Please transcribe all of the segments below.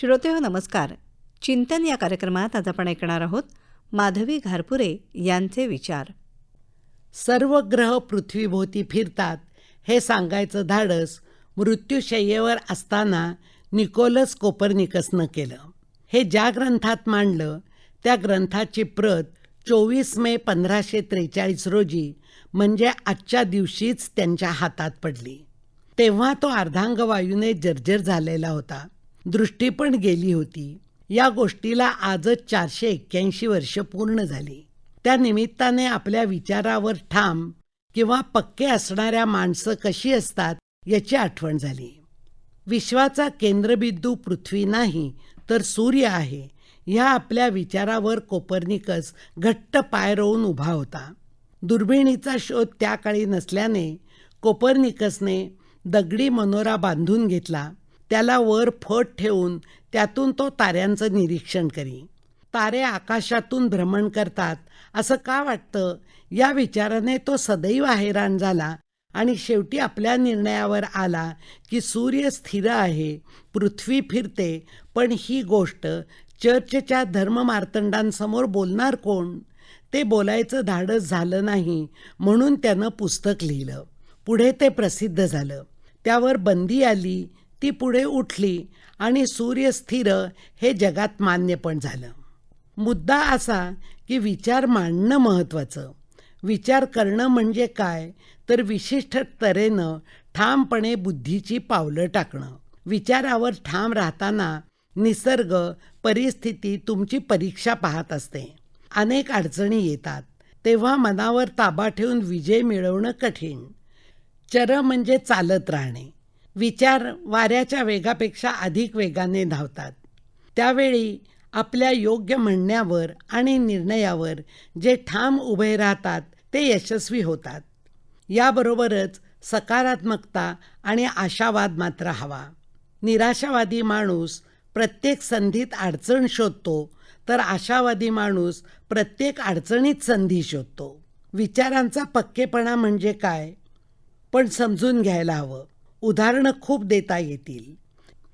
श्रोते हो नमस्कार. चिंतन या कार्यक्रमात आज आपण ऐकणार आहोत माधवी घारपुरे यांचे विचार. सर्व ग्रह पृथ्वीभोवती फिरतात हे सांगायचं धाडस मृत्यूशय्येवर असताना निकोलस कोपर्निकसनं केलं. हे ज्या ग्रंथात मांडलं त्या ग्रंथाची प्रत चोवीस मे पंधराशे त्रेचाळीस रोजी म्हणजे आजच्या दिवशीच त्यांच्या हातात पडली. तेव्हा तो अर्धांगवायूने जर्जर झालेला होता. दृष्टी पण गेली होती. या गोष्टीला आजच चारशे एक्क्याऐंशी वर्ष पूर्ण झाली. त्या निमित्ताने आपल्या विचारावर ठाम किंवा पक्के असणाऱ्या माणसं कशी असतात याची आठवण झाली. विश्वाचा केंद्रबिंदू पृथ्वी नाही तर सूर्य आहे ह्या आपल्या विचारावर कोपर्निकस घट्ट पाय रोवून उभा होता. दुर्बिणीचा शोध त्या काळी नसल्याने कोपर्निकसने दगडी मनोरा बांधून घेतला. त्याला वर फट ठेवून त्यातून तो ताऱ्यांचं निरीक्षण करी तारे आकाशातून भ्रमण करतात. असं का वाटतं? या विचाराने तो सदैव हैराण झाला आणि शेवटी आपल्या निर्णयावर आला की सूर्य स्थिर आहे पृथ्वी फिरते पण ही गोष्ट चर्चच्या धर्ममार्तंडांसमोर बोलणार कोण? ते बोलायचं धाडस झालं नाही म्हणून त्यानं पुस्तक लिहिलं. पुढे ते प्रसिद्ध झालं. त्यावर बंदी आली ती पुढे उठली आणि सूर्य स्थिर हे जगात मान्य पण झालं. मुद्दा असा की विचार मांडणं महत्त्वाचं. विचार करणं म्हणजे काय? तर विशिष्ट तऱ्हेनं ठामपणे बुद्धीची पावलं टाकणं. विचारावर ठाम राहताना निसर्ग परिस्थिती तुमची परीक्षा पाहत असते. अनेक अडचणी येतात. तेव्हा मनावर ताबा ठेवून विजय मिळवणं कठीण. चर म्हणजे चालत राहणे. विचार वाऱ्याच्या वेगापेक्षा अधिक वेगाने धावतात. त्यावेळी आपल्या योग्य म्हणण्यावर आणि निर्णयावर जे ठाम उभे राहतात ते यशस्वी होतात. याबरोबरच सकारात्मकता आणि आशावाद मात्र हवा. निराशावादी माणूस प्रत्येक संधीत अडचण शोधतो तर आशावादी माणूस प्रत्येक अडचणीत संधी शोधतो. विचारांचा पक्केपणा म्हणजे काय? पण समजून घ्यायला हवं. उदाहरणं खूप देता येतील.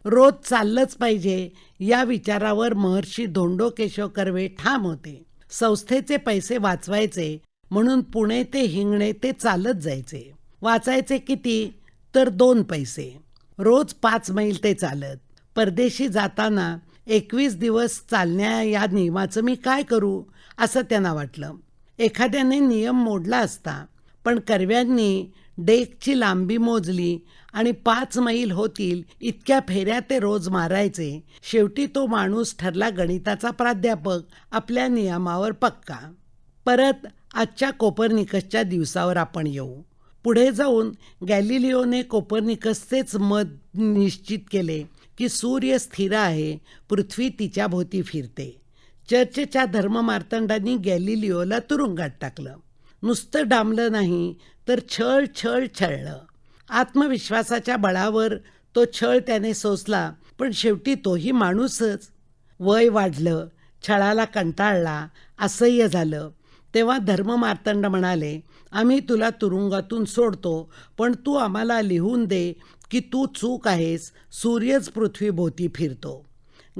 रोज चाललंच पाहिजे या विचारावर महर्षी धोंडो केशव कर्वे ठाम होते. संस्थेचे पैसे वाचवायचे म्हणून पुणे ते हिंगणे ते चालत जायचे. वाचायचे किती? तर दोन पैसे. रोज पाच मैल ते चालत. परदेशी जाताना एकवीस दिवस चालण्या या नियमाचं मी काय करू? असं त्यांना वाटलं. एखाद्याने नियम मोडला असता पण कर्व्यांनी डेकची लांबी मोजली आणि पाच मैल होतील इतक्या फेऱ्या ते रोज मारायचे. शेवटी तो माणूस ठरला गणिताचा प्राध्यापक आपल्या नियमावर पक्का. परत आजच्या कोपर्निकसच्या दिवसावर आपण येऊ. पुढे जाऊन गॅलिलिओने कोपर्निकसचेच मत निश्चित केले की सूर्य स्थिर आहे पृथ्वी तिच्या भोवती फिरते. चर्चच्या धर्ममार्तंडांनी गॅलिलिओला तुरुंगात टाकलं. नुसतं डांबलं नाही तर छळ छळ छळलं. आत्मविश्वासाच्या बळावर तो छळ त्याने सोसला पण शेवटी तोही माणूसच. वय वाढलं छळाला कंटाळला असह्य झालं. तेव्हा धर्ममार्तंड म्हणाले आम्ही तुला तुरुंगातून सोडतो पण तू आम्हाला लिहून दे की तू चूक आहेस सूर्यच पृथ्वीभोवती फिरतो.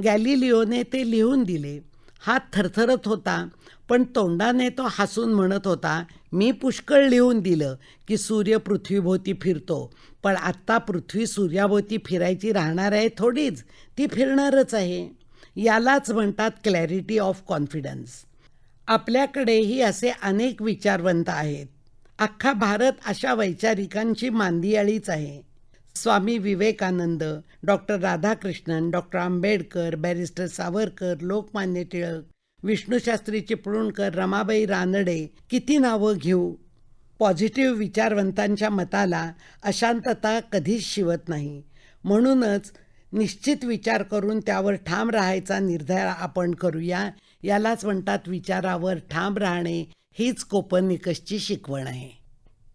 गॅलिलिओने ते लिहून दिले. हात थरथरत होता. पण तोंडाने तो हसून म्हणत होता मी पुष्कळ लिहून दिलं की सूर्य पृथ्वीभोवती फिरतो. पण आत्ता पृथ्वी सूर्याभोवती फिरायची राहणार आहे थोडीच. ती फिरणारच आहे. यालाच म्हणतात क्लॅरिटी ऑफ कॉन्फिडन्स आपल्याकडेही असे अनेक विचारवंत आहेत. अख्खा भारत अशा वैचारिकांची मांदियाळीच आहे. Swami Vivekananda doctor Radhakrishnan doctor Ambedkar barrister Savarkar Lokmanya Tilak Vishnushastri Chiplunkar Ramabai Ranade किती नावं घेऊ? पॉझिटिव्ह विचारवंतांच्या मताला अशांतता कधीच शिवत नाही. म्हणूनच निश्चित विचार करून त्यावर ठाम राहायचा निर्धार आपण करूया यालाच म्हणतात विचारावर ठाम राहणे हीच कोपर्निकसची शिकवण आहे.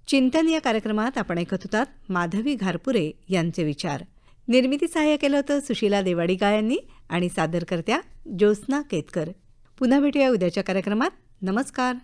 चिंतन या कार्यक्रमात आपण ऐकत होतात माधवी घारपुरे यांचे विचार. निर्मिती सहाय्य केलं होतं सुशीला देवाडिगा यांनी आणि सादरकर्त्या ज्योत्स्ना केतकर. पुन्हा भेटूया उद्याच्या कार्यक्रमात. नमस्कार.